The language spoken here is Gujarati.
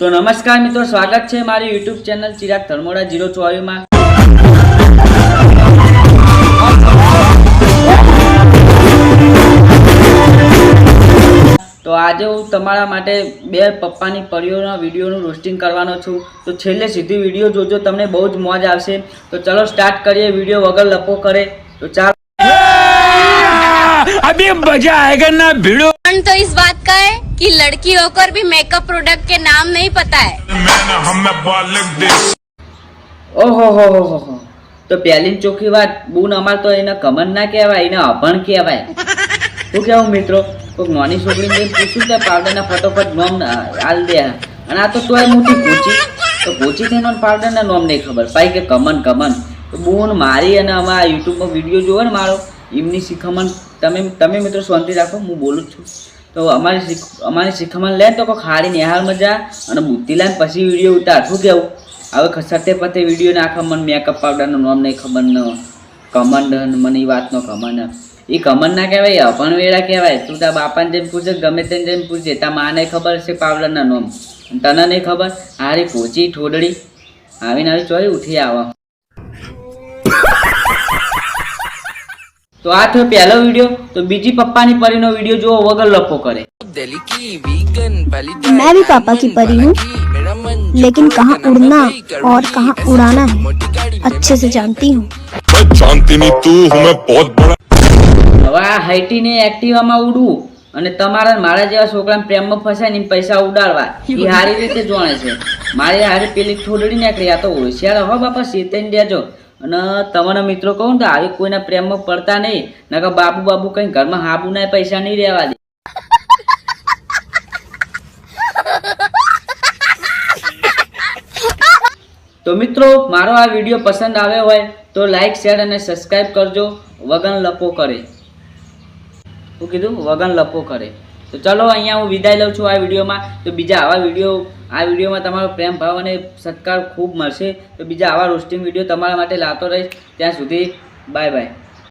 તો નમસ્કાર મિત્રો સ્વાગત છે મારી YouTube channel Chirag Dharmoda zero ચોવીમાં. તો આજે હું તમારા માટે બે પપ્પાની પરીઓના વિડીયોનું રોસ્ટિંગ કરવાનો છું. તો છેલ્લે સીધી વીડિયો જોજો તમને બહુ જ મોજ આવશે. તો ચલો સ્ટાર્ટ કરીએ વીડિયો વગર લપો કરે. તો ચાલો. અભી મજા આયેગા ના ભીડો. પણ તો ઇસ બાત કા હે? कि लड़की होकर भी मेकअप प्रोडक्ट के नाम नहीं पता है मैंने हमें बालिक देश ઓહો હો હો હો હો તો પહેલી જ ચોખ્ખી વાત બૂન અમાર તો એને કમન ના કહેવાય એને અભણ કહેવાય શું કહેવું મિત્રો કોઈક નાની છોકરીને જઈને પૂછ્યું કે પાવડરના ફટોફટ નોમ હાલ દે અને આ તો તોય મોટી પૂછી તો પૂછી થઈને પાવડરના નોમ નહીં ખબર પાઈ કે કમન કમન તો બૂન મારી અને અમારા યુટ્યુબમાં વિડીયો જોવો ને મારો એમની શિખામણ તમે તમે મિત્રો શાંતિ રાખો હું બોલું જ છું તો અમારી અમારી શિખામણ લે તો કોઈ ખાડી નિહાળ મજા અને બુદ્ધિ લાઈને પછી વીડિયો ઉતાર. શું કેવું? હવે સતે પતે વીડિયો નાખો મને મેકઅપ પાવડરનું નામ નહીં ખબર ન કમંડ મને એ વાતનો કમંડ એ કમંડ ના કહેવાય અપણ વેળા કહેવાય. તું તાર બાપાને જેમ પૂછે, ગમે તેને જેમ પૂછે. તાર માને ખબર છે પાવડરના નામ. તને નહીં ખબર? હારી પોચી ઠોડડી. આવીને આવી ચોરી ઉઠી આવો. તો આ થયો પહેલો વિડીયો તો બીજી પપ્પાની પરીનો વિડીયો જોવો વગર લપો કરે मैं भी पापा की परी हूँ लेकिन कहाँ उड़ना और कहाँ उड़ाना है अच्छे से जानती हूँ मैं जानती नहीं तू हूँ मैं बहुत बड़ा હવે આ હાઈટીને એક્ટિવામાં ઉડવું અને તમારા ને મારા જેવા છોકરાને પ્રેમમાં ફસાય ને એમ પૈસા ઉડાડવા એ સારી રીતે જાણે છે મારી હારી પેલી થોડડી નીકળી આ તો હોશિયાર હો બાપા સીતેન દેજો અને તમારા મિત્રો કહું તો આવી કોઈના પ્રેમમાં પડતા નહીં. નકર બાબુ બાબુ કઈ ઘરમાં હાબુ ના પૈસા નહીં રહેવા દે. તો મિત્રો, મારો આ વીડિયો પસંદ આવ્યો હોય તો લાઈક શેર અને સબસ્ક્રાઈબ કરજો. વગન લપો કરે. શું કીધું, વગન લપો કરે. તો ચલો અહીંયા હું વિદાય લઉં છું આ વિડીયોમાં. તો બીજા આવા વીડિયો, આ વિડીયોમાં તમારો પ્રેમ, ભાવ અને સત્કાર ખૂબ મળશે. તો બીજા આવા રોસ્ટિંગ વીડિયો તમારા માટે લાવતો રહીશ. ત્યાં સુધી બાય બાય